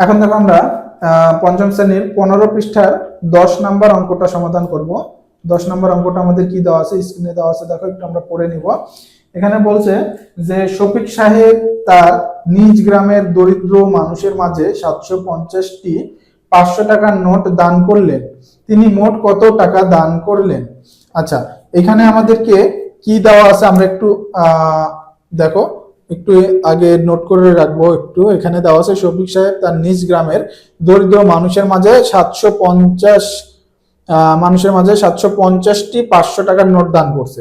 এখন দেখো আমরা পঞ্চম শ্রেণির পনেরো পৃষ্ঠার দশ নাম্বার অঙ্কটা সমাধান করব। দশ নাম্বার অঙ্কটা আমাদের কি দেওয়া আছে? স্ক্রিনে দেওয়া আছে। দেখো, একটু আমরা পড়ে নিব। এখানে বলছে যে, শফিক সাহেব তার নিজ গ্রামের দরিদ্র মানুষের মাঝে সাতশো পঞ্চাশটি পাঁচশো টাকার নোট দান করলেন। তিনি মোট কত টাকা দান করলেন? আচ্ছা এখানে আমাদেরকে কি দেওয়া আছে? আমরা একটু দেখো একটু আগে নোট করে রাখব একটু। এখানে দেওয়া আছে, শফিক সাহেব তার নিজ গ্রামের দরিদ্র মানুষের মাঝে সাতশো পঞ্চাশ মানুষের মাঝে সাতশো পঞ্চাশটি পাঁচশো টাকার নোট দান করছে।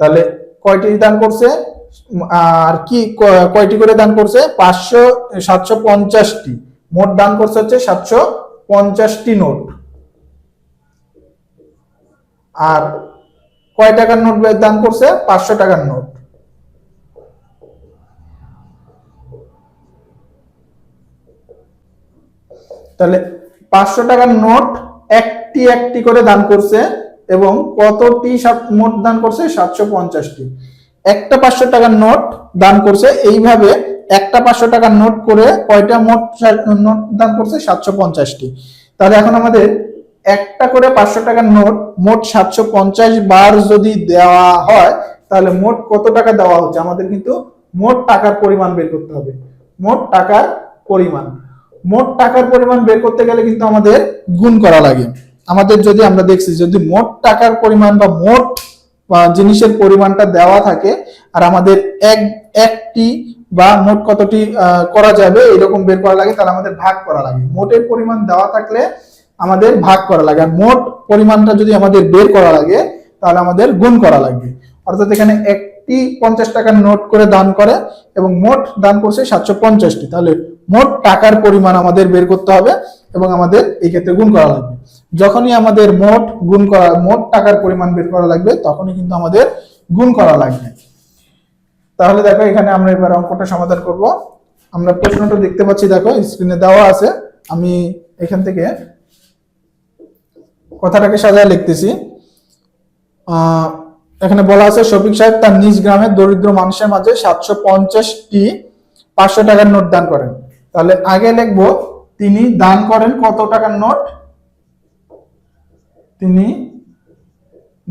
তাহলে কয়টি দান করছে? আর কি কয়টি করে দান করছে? পাঁচশো, সাতশো পঞ্চাশটি। মোট দান করছে হচ্ছে সাতশো পঞ্চাশটি নোট। আর কয় টাকার নোট দান করছে? পাঁচশো টাকার নোট। তাহলে পাঁচশো টাকার নোট একটি একটি করে দান করছে এবং কতটি মোট দান করছে? সাতশো পঞ্চাশটি। একটা পাঁচশো টাকার নোট দান করছে, এইভাবে একটা পাঁচশো টাকার নোট করে কয়টা মোট নোট দান করছে? সাতশো পঞ্চাশটি। তাহলে এখন আমাদের একটা করে পাঁচশো টাকার নোট মোট সাতশো পঞ্চাশ বার যদি দেওয়া হয়, তাহলে মোট কত টাকা দেওয়া হচ্ছে? আমাদের কিন্তু মোট টাকার পরিমাণ বের করতে হবে। মোট টাকার পরিমাণ। মোট টাকার পরিমাণ বের করতে গেলে কিন্তু আমাদের গুণ করা লাগে। আমাদের যদি আমরা দেখছি, যদি মোট টাকার পরিমাণ বা মোট জিনিসের পরিমাণটা দেওয়া থাকে, আর আমাদের এক, একটি বা মোট কতটি করা যাবে এরকম বের করা লাগে, তাহলে আমাদের ভাগ করা লাগে। মোটের পরিমাণ দেওয়া থাকলে আমাদের ভাগ করা লাগে। আর মোট পরিমাণটা যদি আমাদের বের করা লাগে, তাহলে আমাদের গুণ করা লাগবে। অর্থাৎ এখানে একটি পঞ্চাশ টাকার নোট করে দান করে, এবং মোট দান করছে সাতশো পঞ্চাশটি। তাহলে মোট টাকার পরিমাণ আমাদের বের করতে হবে এবং আমাদের এই ক্ষেত্রে গুণ করা লাগবে। যখনই আমাদের মোট গুণ করা, মোট টাকার পরিমাণ বের করা লাগবে, তখনই কিন্তু আমাদের গুণ করা লাগবে। তাহলে দেখো এখানে আমরা এবার অঙ্কটা সমাধান করব। আমরা প্রশ্নটা দেখতে পাচ্ছি, দেখো স্ক্রিনে দেওয়া আছে। আমি এখান থেকে কথাটাকে সাজায় লিখতেছি। এখানে বলা আছে, শফিক সাহেব তার নিজ গ্রামের দরিদ্র মানুষের মাঝে সাতশো পঞ্চাশটি পাঁচশো টাকার নোট দান করেন। তাহলে আগে লিখব, তিনি দান করেন কত টাকার নোট? তিনি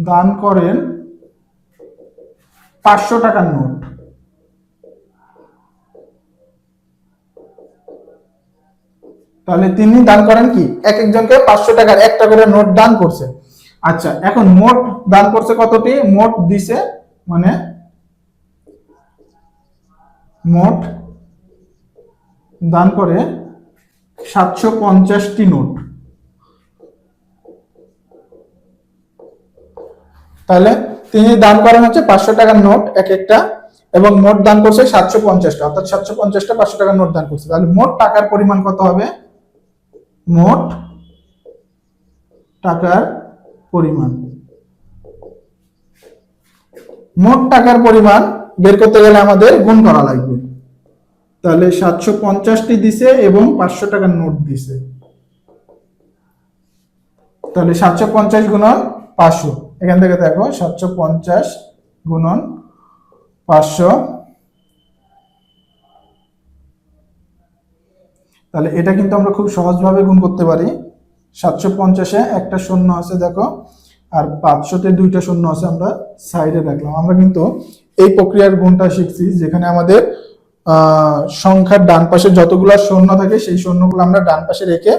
দান করেন পাঁচশো টাকার নোট। তাহলে তিনি দান করেন কি? এক একজনকে পাঁচশো টাকার একটা করে নোট দান করছে। আচ্ছা এখন মোট দান করছে কতটি? মোট দিছে মানে মোট দান করে সাতশো পঞ্চাশটি নোট। তাহলে তিনি দান করেন হচ্ছে পাঁচশো টাকার নোট এক একটা, এবং মোট দান করছে সাতশো পঞ্চাশটা, অর্থাৎ সাতশো পঞ্চাশটা পাঁচশো টাকার নোট দান করছে। তাহলে মোট টাকার পরিমাণ কত হবে? মোট টাকার পরিমাণ। মোট টাকার পরিমাণ বের করতে গেলে আমাদের গুণ করা লাগবে। তাহলে সাতশো পঞ্চাশটি দিছে এবং পাঁচশো টাকার নোট দিছে। তাহলে সাতশো পঞ্চাশ গুণন পাঁচশো। এখান থেকে দেখো, সাতশো পঞ্চাশ গুণন পাঁচশো। তাহলে এটা কিন্তু আমরা খুব সহজভাবে গুণ করতে পারি। সাতশো পঞ্চাশে একটা শূন্য আছে, দেখো, আর পাঁচশোতে দুইটা শূন্য আছে, আমরা সাইডে রাখলাম। আমরা কিন্তু এই প্রক্রিয়ার গুণটা শিখছি, যেখানে আমাদের সংখ্যার ডান পাশে যতগুলো শূন্য থাকে, সেই শূন্যগুলো আমরা ডান পাশে রেখে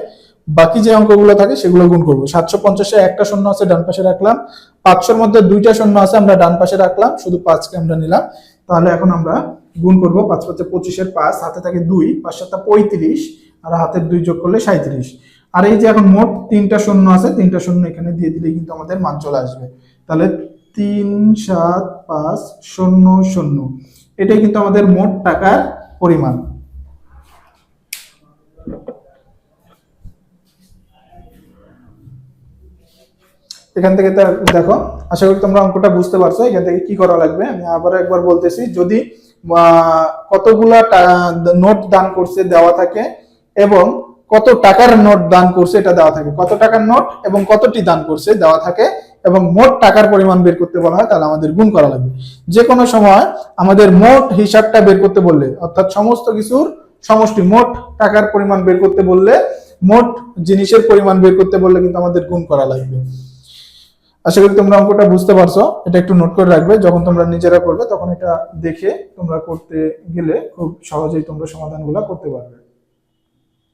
বাকি যে অঙ্কগুলো থাকে, সেগুলো গুণ করব। সাতশো পঞ্চাশে একটা শূন্য আছে, ডান পাশে রাখলাম। পাঁচশোর মধ্যে দুইটা শূন্য আছে, আমরা ডান পাশে রাখলাম। শুধু পাঁচকে আমরা নিলাম। তাহলে এখন আমরা গুণ করব পাঁচ পাঁচে পঁচিশের পাঁচ হাতে থাকে দুই, পাঁচ সাতটা পঁয়ত্রিশ, আর হাতের দুই যোগ করলে সাঁত্রিশ আর এই যে এখন মোট তিনটা শূন্য আছে, তিনটা শূন্য এখানে দিয়ে দিলে কিন্তু আমাদের মান চলে আসবে। তাহলে তিন, সাত, পাঁচ, শূন্য শূন্য। এটাই কিন্তু আমাদের মোট টাকার পরিমাণ। এখান থেকে দেখো, আশা করি তোমরা অঙ্কটা বুঝতে পারছ। এখান থেকে কি করা লাগবে? আমি আবার একবার বলতেছি, যদি কতগুলা নোট দান করছে দেওয়া থাকে এবং কত টাকার নোট দান করছে এটা দেওয়া থাকে। কত টাকার নোট এবং কতটি দান করছে দেওয়া থাকে এবং মোট টাকার পরিমাণ বের করতে বলা হয়, তাহলে আমাদের গুণ করা লাগবে। যে কোনো সময় আমাদের মোট হিসাবটা বের করতে বললে, অর্থাৎ সমস্ত কিছুর সমষ্টি মোট টাকার পরিমাণ বের করতে বললে, মোট জিনিসের পরিমাণ বের করতে বললে কিন্তু আমাদের গুণ করা লাগবে। আশা করি তোমরা অঙ্কটা বুঝতে পারছ। এটা একটু নোট করে রাখবে। যখন তোমরা নিজেরা করবে, তখন এটা দেখে তোমরা করতে গেলে খুব সহজেই তোমরা সমাধানগুলো করতে পারবে।